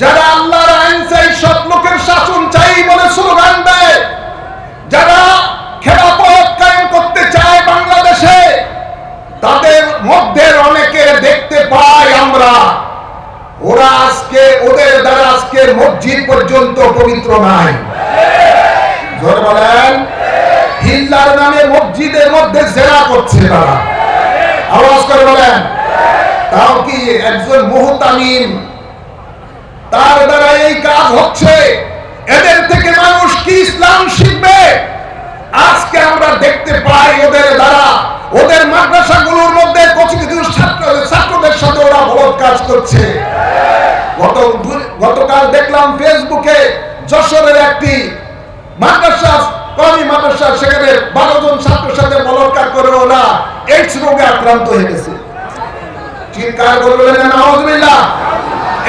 যারা আল্লাহর আইন চাই সব লোকের শাসন চাই বলে স্লোগান দেয়। যারা খেলাপথ কায়েম করতে চায় বাংলাদেশে, তাদের মধ্যে অনেকে দেখতে পাই আমরা। ওরা আজকে, ওদের দ্বারা আজকে মসজিদ পর্যন্ত পবিত্র নাই। জোরে বলেন। হিল্লার নামে মসজিদের মধ্যে জেরা করছে তারা। আওয়াজ করে বলেন। তাও কি একজন মুহতামিম তার দ্বারা এই কাজ হচ্ছে। এদের থেকে মানুষ কি ইসলাম শিখবে? আজকে আমরা দেখতে পাই ওদের দ্বারা। ওদের মাদ্রাসাগুলোর মধ্যে কিছু কিছু ছাত্র ছাত্রদের সাথে ওরা কাজ করছে। গত গতকাল দেখলাম ফেসবুকে যশোরের একটি মাদ্রাসা, কমি মাদ্রাসা, সেখানে বারো জন ছাত্রের সাথে বলৎকার করে ওরা এইডস রোগে আক্রান্ত হয়ে গেছে। চিৎকার করলেন না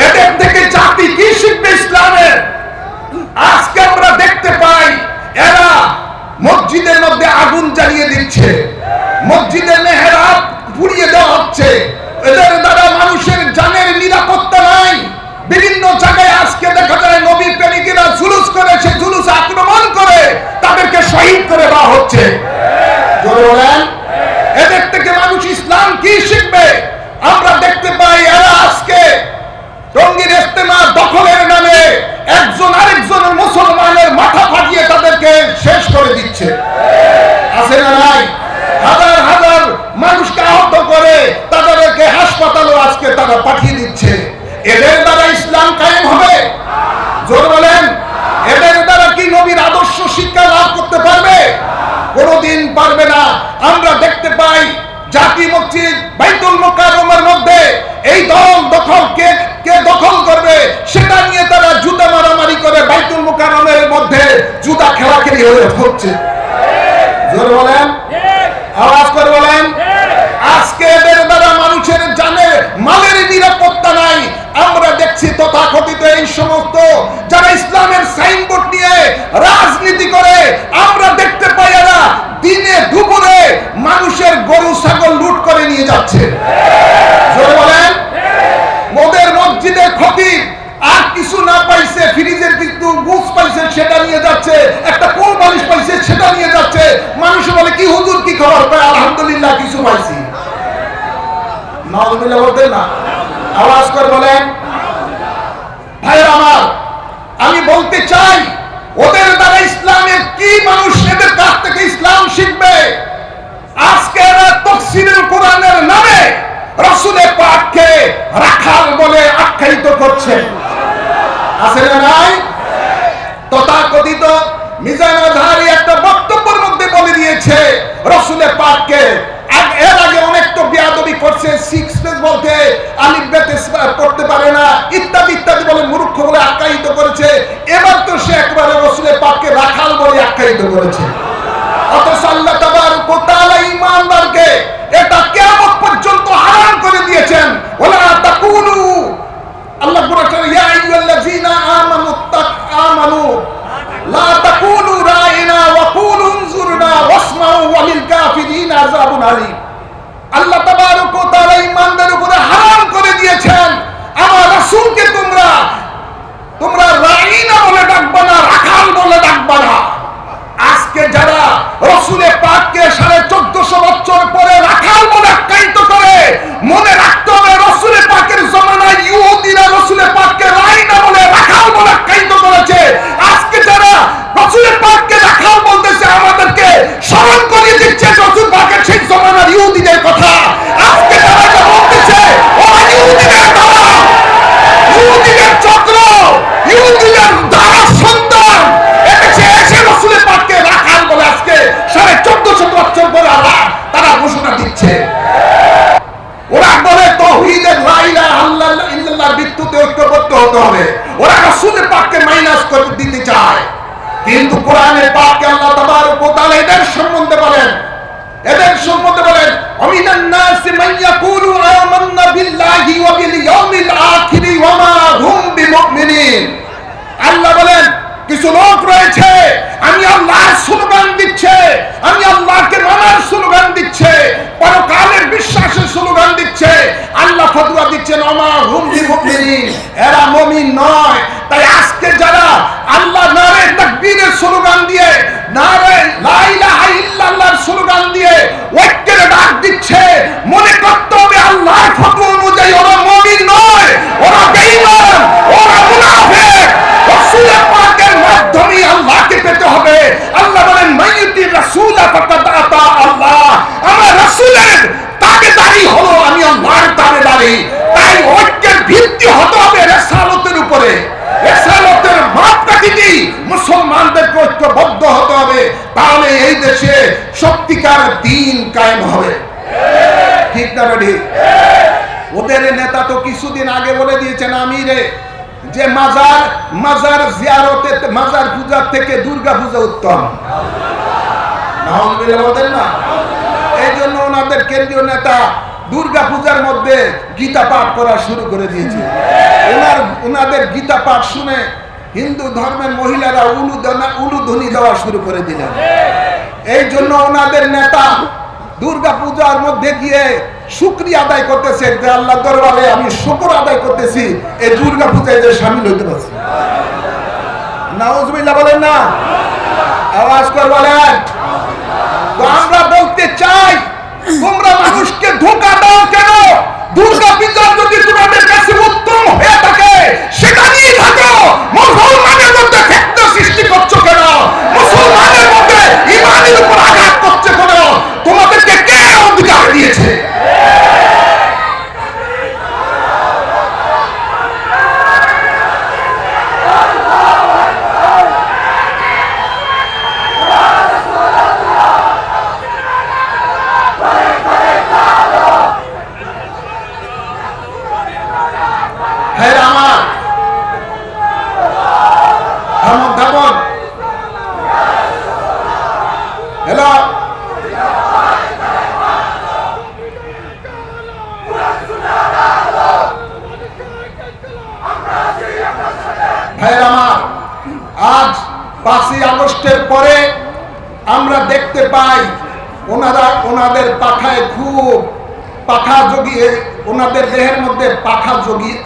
এদের থেকে জাতি কি শিখবে ইসলামের আজকে আমরা দেখতে পাই, এরা মসজিদের মধ্যে আগুন জ্বালিয়ে দিচ্ছে। মসজিদের মেহরাব পুড়িয়ে দেওয়া হচ্ছে। এদের দ্বারা মানুষের জানের নিরাপত্তা নাই। বিভিন্ন জায়গায় আজকে দেখা যায়, নবী প্রেমিকেরা জুলুস করে, সে জুলুস আক্রমণ করে, তাদেরকে শহীদ করে দেওয়া হচ্ছে। এদের থেকে মানুষ ইসলাম কি শিখবে? আমরা দেখতে পাই, এরা আজকে টঙ্গীর ইস্তেমা দখলের নামে একজন আরেকজন মুসলমানের মাথা ফাটিয়ে তাদেরকে শেষ করে দিচ্ছে। আছে না নাই? হাজার হাজার মানুষকে আহত করে তাদেরকে হাসপাতালও আজকে তারা পাঠিয়ে দিচ্ছে এদের দ্বারা ইসলাম কায়েম হবে জোর বলেন এদের দ্বারা কি নবীর আদর্শ শিক্ষা লাভ করতে পারবে কোনোদিন পারবে না আমরা দেখতে পাই জাতি মসজিদ বাইতুল মোকাররমের মধ্যে এই দল দখল কে কে দখল করবে সেটা নিয়ে তারা জুতা মারামারি করে বাইতুল মোকাররমের মধ্যে জুতা হচ্ছে জোরে বলেন? আওয়াজ করে বলেন? আজকে এদের দ্বারা মানুষের জানে, মালের নিরাপত্তা নাই। আমরা দেখছি তথাকথিত এই সমস্ত যারা ইসলামের সাইনবোর্ড নিয়ে রাজনীতি করে, আমরা দেখতে পাই এরা দিনে দুপুরে মানুষের গরু, ছাগল লুট করে নিয়ে যাচ্ছে। বলেন? ওদের মসজিদের ক্ষতি। আর কিছু না পাইছে, ফ্রিজের কিন্তু পাইছে সেটা নিয়ে যাচ্ছে, একটা কোল বালিশ পাইছে, সেটা নিয়ে যাচ্ছে। মানুষ বলে, কি হুজুর, কি খবর? পায় আলহামদুলিল্লাহ, কিছু পাইছি। না। আওয়াজ করে বলেন ভাই আমার, আমি বলতে চাই, ওদের দ্বারা ইসলামের কি মানুষ এদের কাছ থেকে ইসলাম শিখবে? আজকে এরা কোরআনের নামে রসুলের পাককে রাখাল বলে আখ্যায়িত করছে। আছে না নাই? তথাকথিত মিজান আজহারি একটা বক্তব্যের মধ্যে বলে দিয়েছে রসুলে পাককে। পারে না, ইত্যাদি ইত্যাদি বলে আখ্যায়িত করেছে। সে একবারে পাককে রাখাল বলে আখ্যায়িত করেছে। অথচ আল্লাহ ওয়া তাআলা উপরে হারাম করে দিয়েছেন। আমার রাসূলকে তোমরা তোমরা রাইনা বলে ডাকবা না, রাখাল বলে ডাকবা না। আজকে যারা রসুলের পাককে সাড়ে চোদ্দশো বছর পরে রাখাল বলে আখ্যায়িত করে মনে করতে হবে। ওরা রাসূলের পাককে মাইনাস করে দিতে চায়। কিন্তু কোরআনে পাককে আল্লাহ তাবারক ওয়া তাআলা এদের সম্বন্ধে বলেন। এদের সম্বন্ধে বলেন আমিনান নাস মান ইয়াকুলু আমান্না বিল্লাহি ওয়া বিল ইয়াউমিল আখির ওয়া মা হুম বিমুমিনিন। আল্লাহ বলেন, কিছু লোক রয়েছে, আমি আল্লাহর সুলবান দিচ্ছে। আমি আল্লাহকে মানার স্লোগান দিচ্ছে, পরকালের বিশ্বাসের স্লোগান দিচ্ছে, আল্লাহ ফতুয়া দিচ্ছেন অমা হুমকি মুমিন এরা মুমিন নয়। তাই আজকে যারা আল্লাহ নারে তাকবীরের এই দেশে সত্যিকার দিন কায়েম হবে। ঠিক না ওদের নেতা তো কিছুদিন আগে বলে দিয়েছেন, আমিরে, যে মাজার মাজার জিয়ারতে, মাজার পূজার থেকে দুর্গা পূজা উত্তম। না। এই জন্য ওনাদের কেন্দ্রীয় নেতা দুর্গা পূজার মধ্যে গীতা পাঠ করা শুরু করে দিয়েছে। ওনার ওনাদের গীতা পাঠ শুনে হিন্দু ধর্মের মহিলারা উলু উলুধ্বনি দেওয়া শুরু করে দিলেন। এই জন্য ওনাদের নেতা দুর্গা পূজার মধ্যে গিয়ে শুক্রিয়া আদায় করতেছে যে আল্লাহ দরবারে আমি শুকর আদায় করতেছি, এই দুর্গা পূজায় যে সামিল হইতে পারছি। নাউজুবিল্লাহ বলেন না? আওয়াজ কর বলেন। তো আমরা বলতে চাই, তোমরা মানুষকে ধোকা দাও কেন? দুর্গা পূজা যদি তোমাদের কাছে উত্তম হয়ে থাকে সেটা নিয়ে থাকো মুসলমানের মধ্যে ফেতনা সৃষ্টি করছ কেন মুসলমানের মধ্যে ইমানের উপর আঘাত করছে কেন তোমাদেরকে কে অধিকার দিয়েছে হ্যাঁ আমার হ্যালো ভাইয়ের আমার আজ পাঁচই আগস্টের পরে আমরা দেখতে পাই ওনারা ওনাদের পাখায় খুব পাখা জগিয়ে ওনাদের দেহের মধ্যে পাখা জগিয়ে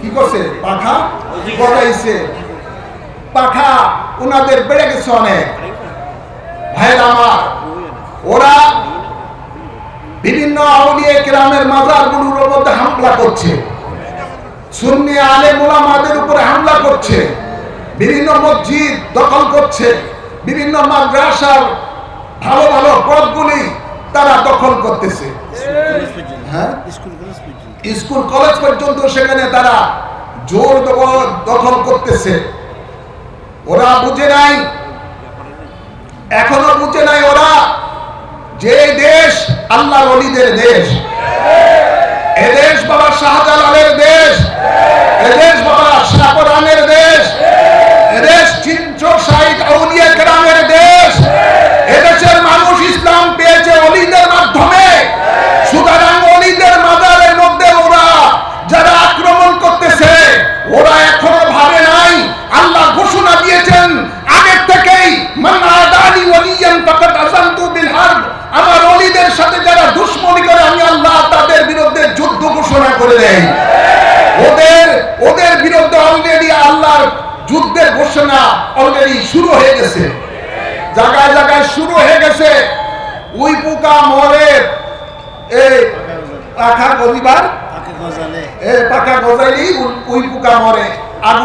কি করছে? পাখা গজাইছে পাখা ওনাদের বেড়ে গেছে অনেক। ভাইয়ের আমার, ওরা বিভিন্ন আউলিয়া গ্রামের মাজারগুলোর মধ্যে হামলা করছে। সুন্নি আলে মোলামাদের উপরে হামলা করছে। বিভিন্ন মসজিদ দখল করছে। বিভিন্ন মাদ্রাসার ভালো ভালো পদগুলি তারা দখল করতেছে। হ্যাঁ? স্কুল কলেজ পর্যন্ত সেখানে তারা জোর দখল করতেছে। ওরা বুঝে নাই। এখনও বুঝে নাই ওরা যে দেশ আল্লাহ অলিদের দেশ। এদেশ বাবা শাহজালালের অলরেডি শুরু হয়ে গেছে। জায়গায় জায়গায় শুরু হয়ে গেছে। উই পোকা মরে এই পাখা গজিবার। গজালে। পাখা গজাইলেই উই পোকা মরে। আগুন